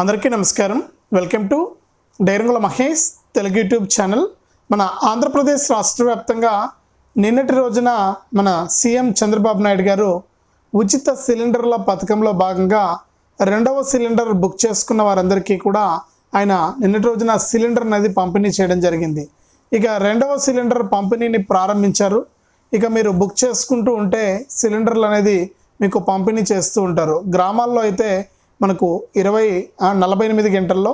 అందరికీ నమస్కారం. Welcome to Dairangula Mahesh Telugu YouTube channel. మన ఆంధ్రప్రదేశ్ రాష్ట్ర వ్యాప్తంగా నిన్నటి రోజున మన సీఎం చంద్రబాబు నాయుడు గారు ఉచిత సిలిండర్ల పథకంలో భాగంగా రెండవ సిలిండర్ బుక్ చేసుకున్న వారందరికీ కూడా ఆయన నిన్నటి రోజున సిలిండర్ అనేది పంపిణీ చేయడం జరిగింది. ఇక రెండవ సిలిండర్ పంపిణీని ప్రారంభించారు. ఇక మీరు బుక్ చేసుకుంటూ ఉంటే సిలిండర్లు అనేది మీకు పంపిణీ చేస్తూ ఉంటారు. గ్రామాల్లో అయితే మనకు ఇరవై నలభై ఎనిమిది గంటల్లో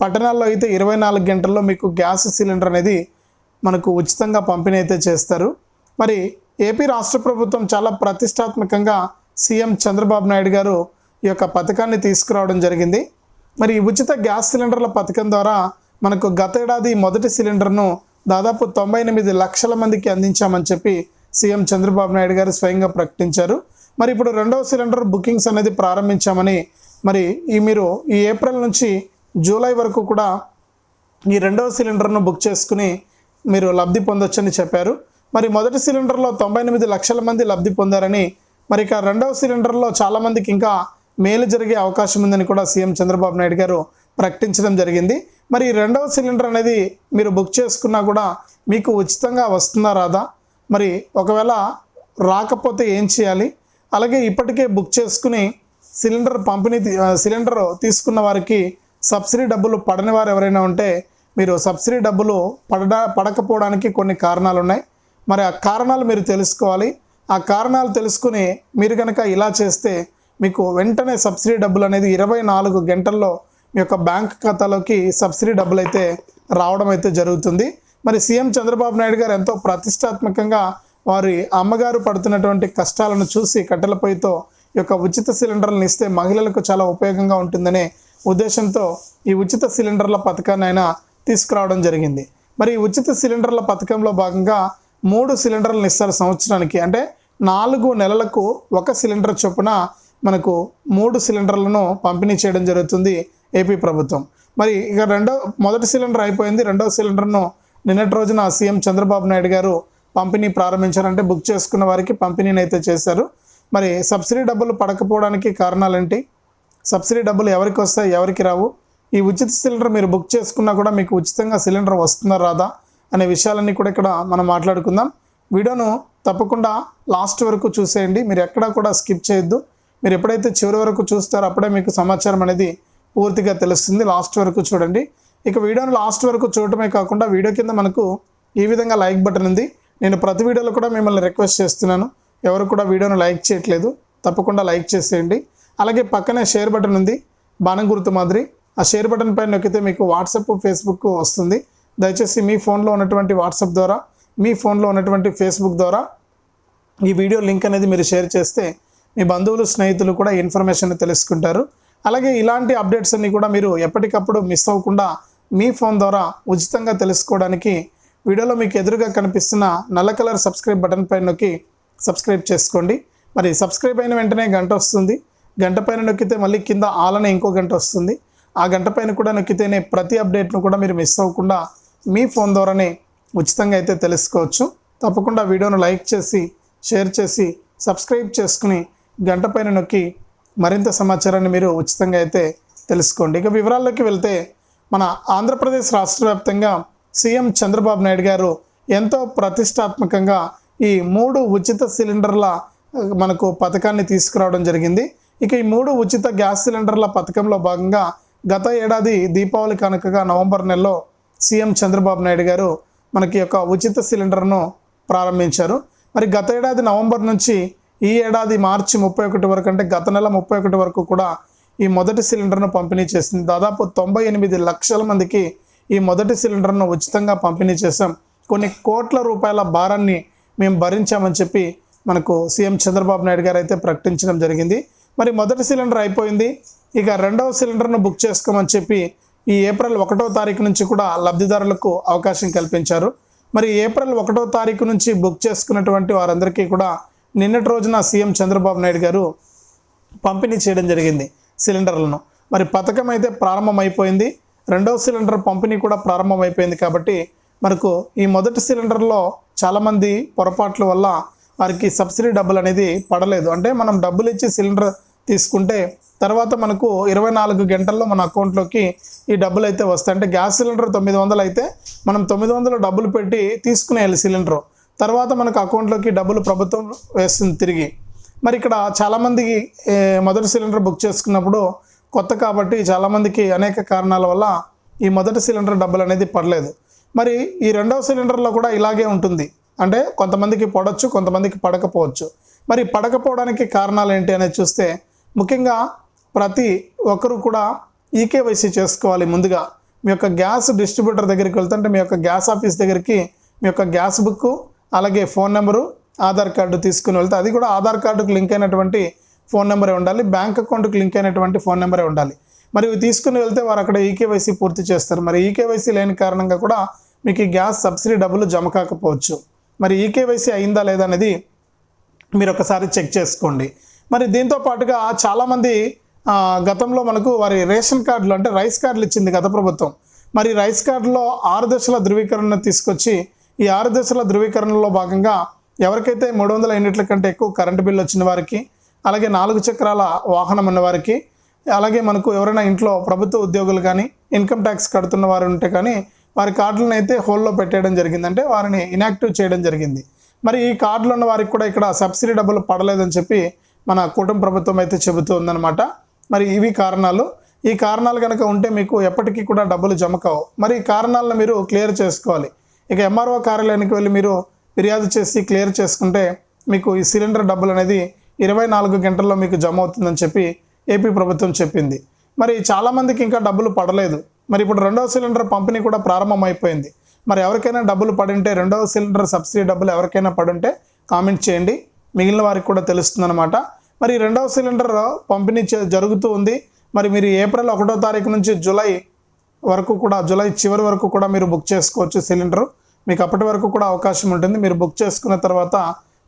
పట్టణాల్లో అయితే ఇరవై నాలుగు గంటల్లో మీకు గ్యాస్ సిలిండర్ అనేది మనకు ఉచితంగా పంపిణీ అయితే చేస్తారు. మరి ఏపీ రాష్ట్ర ప్రభుత్వం చాలా ప్రతిష్టాత్మకంగా సీఎం చంద్రబాబు నాయుడు గారు ఈ యొక్క పథకాన్ని తీసుకురావడం జరిగింది. మరి ఉచిత గ్యాస్ సిలిండర్ల పథకం ద్వారా మనకు గత ఏడాది మొదటి సిలిండర్ను దాదాపు తొంభై ఎనిమిది లక్షల మందికి అందించామని చెప్పి సీఎం చంద్రబాబు నాయుడు గారు స్వయంగా ప్రకటించారు. మరి ఇప్పుడు రెండవ సిలిండర్ బుకింగ్స్ అనేది ప్రారంభించామని మరి ఈ మీరు ఈ ఏప్రిల్ నుంచి జూలై వరకు కూడా ఈ రెండవ సిలిండర్ను బుక్ చేసుకుని మీరు లబ్ధి పొందొచ్చని చెప్పారు. మరి మొదటి సిలిండర్లో తొంభై ఎనిమిది లక్షల మంది లబ్ధి పొందారని మరి ఇక రెండవ సిలిండర్లో చాలామందికి ఇంకా మేలు జరిగే అవకాశం ఉందని కూడా సీఎం చంద్రబాబు నాయుడు గారు ప్రకటించడం జరిగింది. మరి ఈ రెండవ సిలిండర్ అనేది మీరు బుక్ చేసుకున్నా కూడా మీకు ఉచితంగా వస్తుందా రాదా? మరి ఒకవేళ రాకపోతే ఏం చేయాలి? అలాగే ఇప్పటికే బుక్ చేసుకుని సిలిండర్ పంపిణీ సిలిండర్ తీసుకున్న వారికి సబ్సిడీ డబ్బులు పడని వారు ఎవరైనా ఉంటే మీరు సబ్సిడీ డబ్బులు పడడా పడకపోవడానికి కొన్ని కారణాలు ఉన్నాయి మరి ఆ కారణాలు మీరు తెలుసుకోవాలి. ఆ కారణాలు తెలుసుకుని మీరు కనుక ఇలా చేస్తే మీకు వెంటనే సబ్సిడీ డబ్బులు అనేది ఇరవై నాలుగు గంటల్లో మీ యొక్క బ్యాంక్ ఖాతాలోకి సబ్సిడీ డబ్బులు అయితే రావడం అయితే జరుగుతుంది. మరి సీఎం చంద్రబాబు నాయుడు గారు ఎంతో ప్రతిష్టాత్మకంగా వారి అమ్మగారు పడుతున్నటువంటి కష్టాలను చూసి కట్టెల పొయ్యితో యొక్క ఉచిత సిలిండర్లను ఇస్తే మహిళలకు చాలా ఉపయోగంగా ఉంటుందనే ఉద్దేశంతో ఈ ఉచిత సిలిండర్ల పథకాన్ని ఆయన తీసుకురావడం జరిగింది. మరి ఈ ఉచిత సిలిండర్ల పథకంలో భాగంగా మూడు సిలిండర్లను ఇస్తారు సంవత్సరానికి. అంటే నాలుగు నెలలకు ఒక సిలిండర్ చొప్పున మనకు మూడు సిలిండర్లను పంపిణీ చేయడం జరుగుతుంది ఏపీ ప్రభుత్వం. మరి ఇక రెండో మొదటి సిలిండర్ అయిపోయింది. రెండో సిలిండర్ను నిన్నటి రోజున సీఎం చంద్రబాబు నాయుడు గారు పంపిణీ ప్రారంభించారంటే బుక్ చేసుకున్న వారికి పంపిణీని అయితే చేశారు. మరి సబ్సిడీ డబ్బులు పడకపోవడానికి కారణాలేంటి? సబ్సిడీ డబ్బులు ఎవరికి వస్తాయి ఎవరికి రావు? ఈ ఉచిత సిలిండర్ మీరు బుక్ చేసుకున్నా కూడా మీకు ఉచితంగా సిలిండర్ వస్తుందా రాదా అనే విషయాలన్నీ కూడా ఇక్కడ మనం మాట్లాడుకుందాం. వీడియోను తప్పకుండా లాస్ట్ వరకు చూసేయండి. మీరు ఎక్కడా కూడా స్కిప్ చేయొద్దు. మీరు ఎప్పుడైతే చివరి వరకు చూస్తారో అప్పుడే మీకు సమాచారం అనేది పూర్తిగా తెలుస్తుంది. లాస్ట్ వరకు చూడండి. ఇక వీడియోను లాస్ట్ వరకు చూడటమే కాకుండా వీడియో కింద మనకు ఈ విధంగా లైక్ బటన్ ఉంది. నేను ప్రతి వీడియోలో కూడా మిమ్మల్ని రిక్వెస్ట్ చేస్తున్నాను. ఎవరు కూడా వీడియోను లైక్ చేయట్లేదు తప్పకుండా లైక్ చేసేయండి. అలాగే పక్కనే షేర్ బటన్ ఉంది బాణం గుర్తు మాదిరి. ఆ షేర్ బటన్ పైన నొక్కితే మీకు వాట్సాప్ ఫేస్బుక్ వస్తుంది. దయచేసి మీ ఫోన్లో ఉన్నటువంటి వాట్సాప్ ద్వారా మీ ఫోన్లో ఉన్నటువంటి ఫేస్బుక్ ద్వారా ఈ వీడియో లింక్ అనేది మీరు షేర్ చేస్తే మీ బంధువులు స్నేహితులు కూడా ఇన్ఫర్మేషన్ తెలుసుకుంటారు. అలాగే ఇలాంటి అప్డేట్స్ అన్ని కూడా మీరు ఎప్పటికప్పుడు మిస్ అవ్వకుండా మీ ఫోన్ ద్వారా ఉచితంగా తెలుసుకోవడానికి వీడియోలో మీకు ఎదురుగా కనిపిస్తున్న నల్ల కలర్ సబ్స్క్రైబ్ బటన్ పైన నొక్కి సబ్స్క్రైబ్ చేసుకోండి. మరి సబ్స్క్రైబ్ అయిన వెంటనే గంట వస్తుంది. గంట పైన నొక్కితే మళ్ళీ కింద ఆలనే ఇంకో గంట వస్తుంది. ఆ గంట పైన కూడా నొక్కితేనే ప్రతి అప్డేట్ను కూడా మీరు మిస్ అవ్వకుండా మీ ఫోన్ ద్వారానే ఉచితంగా అయితే తెలుసుకోవచ్చు. తప్పకుండా వీడియోను లైక్ చేసి షేర్ చేసి సబ్స్క్రైబ్ చేసుకుని గంట పైన నొక్కి మరింత సమాచారాన్ని మీరు ఉచితంగా అయితే తెలుసుకోండి. ఇక వివరాల్లోకి వెళ్తే మన ఆంధ్రప్రదేశ్ రాష్ట్ర వ్యాప్తంగా సీఎం చంద్రబాబు నాయుడు గారు ఎంతో ప్రతిష్టాత్మకంగా ఈ మూడు ఉచిత సిలిండర్ల మనకు పథకాన్ని తీసుకురావడం జరిగింది. ఇక ఈ మూడు ఉచిత గ్యాస్ సిలిండర్ల పథకంలో భాగంగా గత ఏడాది దీపావళి కనుకగా నవంబర్ నెలలో సీఎం చంద్రబాబు నాయుడు గారు మనకి యొక్క ఉచిత సిలిండర్ను ప్రారంభించారు. మరి గత ఏడాది నవంబర్ నుంచి ఈ ఏడాది మార్చి ముప్పై ఒకటి వరకు అంటే గత నెల ముప్పై ఒకటి వరకు కూడా ఈ మొదటి సిలిండర్ను పంపిణీ చేసింది. దాదాపు తొంభై ఎనిమిది లక్షల మందికి ఈ మొదటి సిలిండర్ను ఉచితంగా పంపిణీ చేశాం. కొన్ని కోట్ల రూపాయల భారాన్ని మేము భరించామని చెప్పి మనకు సీఎం చంద్రబాబు నాయుడు గారు అయితే ప్రకటించడం జరిగింది. మరి మొదటి సిలిండర్ అయిపోయింది. ఇక రెండవ సిలిండర్ను బుక్ చేసుకోమని చెప్పి ఈ ఏప్రిల్ ఒకటో తారీఖు నుంచి కూడా లబ్ధిదారులకు అవకాశం కల్పించారు. మరి ఏప్రిల్ ఒకటో తారీఖు నుంచి బుక్ చేసుకున్నటువంటి వారందరికీ కూడా నిన్నటి రోజున సీఎం చంద్రబాబు నాయుడు గారు పంపిణీ చేయడం జరిగింది సిలిండర్లను. మరి పథకం అయితే ప్రారంభమైపోయింది. రెండవ సిలిండర్ పంపిణీ కూడా ప్రారంభమైపోయింది కాబట్టి మనకు ఈ మొదటి సిలిండర్లో చాలామంది పొరపాట్ల వల్ల వారికి సబ్సిడీ డబ్బులు అనేది పడలేదు. అంటే మనం డబ్బులు ఇచ్చి సిలిండర్ తీసుకుంటే తర్వాత మనకు ఇరవై నాలుగు గంటల్లో మన అకౌంట్లోకి ఈ డబ్బులు అయితే వస్తాయి. అంటే గ్యాస్ సిలిండర్ తొమ్మిది వందలు అయితే మనం తొమ్మిది వందలు డబ్బులు పెట్టి తీసుకునేయాలి సిలిండర్. తర్వాత మనకు అకౌంట్లోకి డబ్బులు ప్రభుత్వం వేస్తుంది తిరిగి. మరి ఇక్కడ చాలామందికి మొదటి సిలిండర్ బుక్ చేసుకున్నప్పుడు కొత్త కాబట్టి చాలామందికి అనేక కారణాల వల్ల ఈ మొదటి సిలిండర్ డబ్బులు అనేది పడలేదు. మరి ఈ రెండవ సిలిండర్లో కూడా ఇలాగే ఉంటుంది. అంటే కొంతమందికి పడవచ్చు కొంతమందికి పడకపోవచ్చు. మరి పడకపోవడానికి కారణాలు ఏంటి అనేది చూస్తే ముఖ్యంగా ప్రతి ఒక్కరు కూడా ఈకేవైసీ చేసుకోవాలి ముందుగా. మీ యొక్క గ్యాస్ డిస్ట్రిబ్యూటర్ దగ్గరికి వెళ్తుంటే మీ యొక్క గ్యాస్ ఆఫీస్ దగ్గరికి మీ యొక్క గ్యాస్ బుక్ అలాగే ఫోన్ నెంబరు ఆధార్ కార్డు తీసుకుని వెళ్తే అది కూడా ఆధార్ కార్డుకు లింక్ అయినటువంటి ఫోన్ నెంబరే ఉండాలి బ్యాంక్ అకౌంట్కి లింక్ అయినటువంటి ఫోన్ నెంబరే ఉండాలి. మరి ఇవి తీసుకుని వెళ్తే వారు అక్కడ ఈకేవైసీ పూర్తి చేస్తారు. మరి ఈకేవైసీ లేని కారణంగా కూడా మీకు ఈ గ్యాస్ సబ్సిడీ డబ్బులు జమ కాకపోవచ్చు. మరి ఈకేవైసీ అయిందా లేదా అనేది మీరు ఒకసారి చెక్ చేసుకోండి. మరి దీంతో పాటుగా చాలామంది గతంలో మనకు వారి రేషన్ కార్డులు అంటే రైస్ కార్డులు ఇచ్చింది గత ప్రభుత్వం. మరి రైస్ కార్డులో ఆరు దశల ధృవీకరణ తీసుకొచ్చి ఈ ఆరు దశల ధృవీకరణలో భాగంగా ఎవరికైతే మూడు వందల యూనిట్ల కంటే ఎక్కువ కరెంటు బిల్లు వచ్చిన వారికి అలాగే నాలుగు చక్రాల వాహనం ఉన్న వారికి అలాగే మనకు ఎవరైనా ఇంట్లో ప్రభుత్వ ఉద్యోగులు కానీ ఇన్కమ్ ట్యాక్స్ కడుతున్న వారు ఉంటే కానీ వారి కార్డులను అయితే హోల్లో పెట్టేయడం జరిగింది. అంటే వారిని ఇనాక్టివ్ చేయడం జరిగింది. మరి ఈ కార్డులు ఉన్న వారికి కూడా ఇక్కడ సబ్సిడీ డబ్బులు పడలేదని చెప్పి మన కుటుంబ ప్రభుత్వం అయితే చెబుతూ మరి ఇవి కారణాలు. ఈ కారణాలు కనుక ఉంటే మీకు ఎప్పటికీ కూడా డబ్బులు జమ కావు. మరి ఈ కారణాలను మీరు క్లియర్ చేసుకోవాలి. ఇక ఎంఆర్ఓ కార్యాలయానికి వెళ్ళి మీరు ఫిర్యాదు చేసి క్లియర్ చేసుకుంటే మీకు ఈ సిలిండర్ డబ్బులు అనేది ఇరవై నాలుగు గంటల్లో మీకు జమ అవుతుందని చెప్పి ఏపీ ప్రభుత్వం చెప్పింది. మరి చాలామందికి ఇంకా డబ్బులు పడలేదు. మరి ఇప్పుడు రెండవ సిలిండర్ పంపిణీ కూడా ప్రారంభమైపోయింది. మరి ఎవరికైనా డబ్బులు పడింటే రెండవ సిలిండర్ సబ్సిడీ డబ్బులు ఎవరికైనా పడుంటే కామెంట్ చేయండి. మిగిలిన వారికి కూడా తెలుస్తుందన్నమాట. మరి రెండవ సిలిండర్ పంపిణీ జరుగుతూ ఉంది. మరి మీరు ఏప్రిల్ ఒకటో తారీఖు నుంచి జూలై వరకు కూడా జూలై చివరి వరకు కూడా మీరు బుక్ చేసుకోవచ్చు సిలిండర్. మీకు అప్పటి వరకు కూడా అవకాశం ఉంటుంది. మీరు బుక్ చేసుకున్న తర్వాత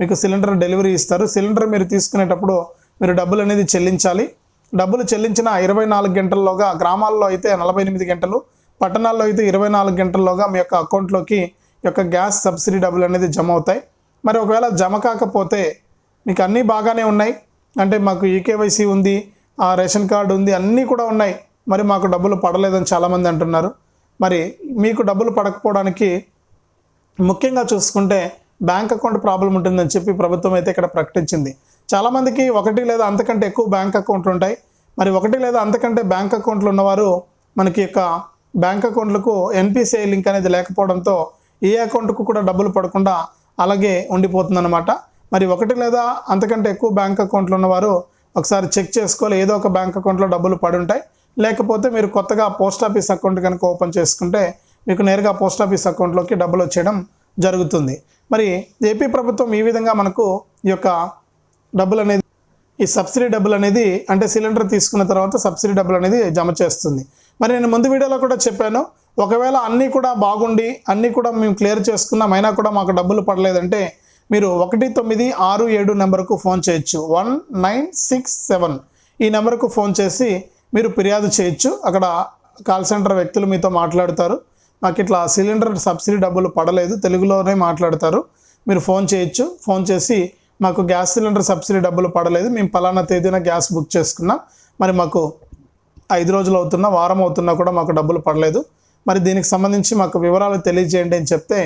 మీకు సిలిండర్ డెలివరీ ఇస్తారు. సిలిండర్ మీరు తీసుకునేటప్పుడు మీరు డబ్బులు అనేది చెల్లించాలి. డబ్బులు చెల్లించిన ఇరవై నాలుగు గంటల్లోగా గ్రామాల్లో అయితే నలభై ఎనిమిది గంటలు పట్టణాల్లో అయితే ఇరవై నాలుగు గంటల్లోగా మీ యొక్క అకౌంట్లోకి యొక్క గ్యాస్ సబ్సిడీ డబ్బులు అనేది జమ అవుతాయి. మరి ఒకవేళ జమ కాకపోతే మీకు అన్నీ బాగానే ఉన్నాయి. అంటే మాకు ఈకేవైసీ ఉంది ఆ రేషన్ కార్డు ఉంది అన్నీ కూడా ఉన్నాయి. మరి మాకు డబ్బులు పడలేదని చాలామంది అంటున్నారు. మరి మీకు డబ్బులు పడకపోవడానికి ముఖ్యంగా చూసుకుంటే బ్యాంక్ అకౌంట్ ప్రాబ్లం ఉంటుందని చెప్పి ప్రభుత్వం అయితే ఇక్కడ ప్రకటించింది. చాలామందికి ఒకటి లేదా అంతకంటే ఎక్కువ బ్యాంక్ అకౌంట్లు ఉంటాయి. మరి ఒకటి లేదా అంతకంటే బ్యాంక్ అకౌంట్లు ఉన్నవారు మనకి యొక్క బ్యాంక్ అకౌంట్లకు ఎన్పిసిఐ లింక్ అనేది లేకపోవడంతో ఏ అకౌంట్కు కూడా డబ్బులు పడకుండా అలాగే ఉండిపోతుందన్నమాట. మరి ఒకటి లేదా అంతకంటే ఎక్కువ బ్యాంక్ అకౌంట్లు ఉన్నవారు ఒకసారి చెక్ చేసుకోవాలి. ఏదో ఒక బ్యాంక్ అకౌంట్లో డబ్బులు పడి ఉంటాయి. లేకపోతే మీరు కొత్తగా పోస్ట్ ఆఫీస్ అకౌంట్ కనుక ఓపెన్ చేసుకుంటే మీకు నేరుగా పోస్ట్ ఆఫీస్ అకౌంట్లోకి డబ్బులు వచ్చేయడం జరుగుతుంది. మరి ఏపీ ప్రభుత్వం ఈ విధంగా మనకు ఈ యొక్క డబ్బులు అనేది ఈ సబ్సిడీ డబ్బులు అనేది అంటే సిలిండర్ తీసుకున్న తర్వాత సబ్సిడీ డబ్బులు అనేది జమ చేస్తుంది. మరి నేను ముందు వీడియోలో కూడా చెప్పాను ఒకవేళ అన్నీ కూడా బాగుండి అన్నీ కూడా మేము క్లియర్ చేసుకున్నాం అయినా కూడా మాకు డబ్బులు పడలేదంటే మీరు ఒకటి తొమ్మిది ఆరు ఏడు నెంబర్కు ఫోన్ చేయొచ్చు. వన్ నైన్ సిక్స్ సెవెన్ ఈ నెంబర్కు ఫోన్ చేసి మీరు ఫిర్యాదు చేయొచ్చు. అక్కడ కాల్ సెంటర్ వ్యక్తులు మీతో మాట్లాడతారు. మాకు ఇట్లా సిలిండర్ సబ్సిడీ డబ్బులు పడలేదు తెలుగులోనే మాట్లాడతారు. మీరు ఫోన్ చేయొచ్చు. ఫోన్ చేసి మాకు గ్యాస్ సిలిండర్ సబ్సిడీ డబ్బులు పడలేదు. మేము పలానా తేదీన గ్యాస్ బుక్ చేసుకున్నాం. మరి మాకు ఐదు రోజులు అవుతున్నా వారం అవుతున్నా కూడా మాకు డబ్బులు పడలేదు. మరి దీనికి సంబంధించి మాకు వివరాలు తెలియజేయండి అని చెప్తే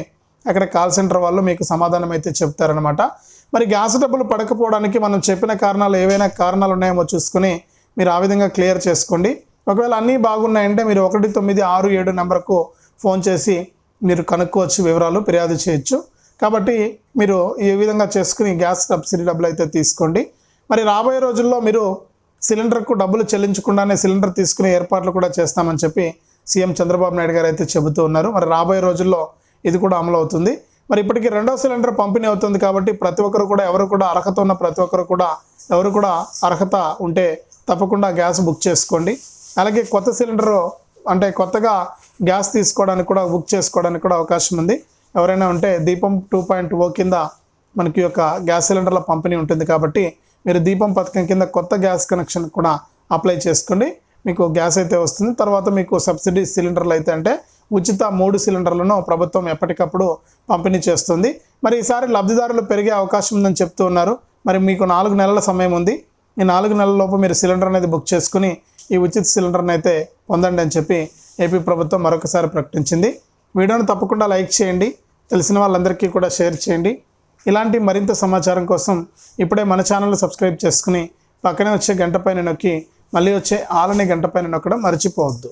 అక్కడ కాల్ సెంటర్ వాళ్ళు మీకు సమాధానం అయితే చెప్తారనమాట మరి గ్యాస్ డబ్బులు పడకపోవడానికి మనం చెప్పిన కారణాలు ఏవైనా కారణాలు ఉన్నాయేమో చూసుకుని మీరు ఆ విధంగా క్లియర్ చేసుకోండి. ఒకవేళ అన్నీ బాగున్నాయంటే మీరు ఒకటి తొమ్మిది ఆరు ఏడు నెంబర్కు ఫోన్ చేసి మీరు కనుక్కోవచ్చు వివరాలు ఫిర్యాదు చేయొచ్చు. కాబట్టి మీరు ఈ విధంగా చేసుకుని గ్యాస్ సబ్సిడీ డబ్బులు అయితే తీసుకోండి. మరి రాబోయే రోజుల్లో మీరు సిలిండర్కు డబ్బులు చెల్లించకుండానే సిలిండర్ తీసుకునే ఏర్పాట్లు కూడా చేస్తామని చెప్పి సీఎం చంద్రబాబు నాయుడు గారు అయితే చెబుతూ ఉన్నారు. మరి రాబోయే రోజుల్లో ఇది కూడా అమలు అవుతుంది. మరి ఇప్పటికీ రెండో సిలిండర్ పంపిణీ అవుతుంది కాబట్టి ప్రతి ఒక్కరు కూడా ఎవరు కూడా అర్హత ఉన్న ప్రతి ఒక్కరు కూడా ఎవరు కూడా అర్హత ఉంటే తప్పకుండా గ్యాస్ బుక్ చేసుకోండి. అలాగే కొత్త సిలిండర్ అంటే కొత్తగా గ్యాస్ తీసుకోవడానికి కూడా బుక్ చేసుకోవడానికి కూడా అవకాశం ఉంది. ఎవరైనా ఉంటే దీపం టూ పాయింట్ ఓ కింద మనకి యొక్క గ్యాస్ సిలిండర్ల పంపిణీ ఉంటుంది కాబట్టి మీరు దీపం పథకం కింద కొత్త గ్యాస్ కనెక్షన్ కూడా అప్లై చేసుకోండి. మీకు గ్యాస్ అయితే వస్తుంది. తర్వాత మీకు సబ్సిడీ సిలిండర్లు అయితే అంటే ఉచిత మూడు సిలిండర్లను ప్రభుత్వం ఎప్పటికప్పుడు పంపిణీ చేస్తుంది. మరి ఈసారి లబ్ధిదారులు పెరిగే అవకాశం ఉందని చెప్తూ ఉన్నారు. మరి మీకు నాలుగు నెలల సమయం ఉంది. ఈ నాలుగు నెలల లోపు మీరు సిలిండర్ అనేది బుక్ చేసుకుని ఈ ఉచిత సిలిండర్ని అయితే పొందండి అని చెప్పి ఏపీ ప్రభుత్వం మరొకసారి ప్రకటించింది. వీడియోను తప్పకుండా లైక్ చేయండి. తెలిసిన వాళ్ళందరికీ కూడా షేర్ చేయండి. ఇలాంటి మరింత సమాచారం కోసం ఇప్పుడే మన ఛానల్ సబ్స్క్రైబ్ చేసుకుని పక్కనే వచ్చే గంట పైన నొక్కి మళ్ళీ వచ్చే ఆలని గంట పైన నొక్కడం మర్చిపోవద్దు.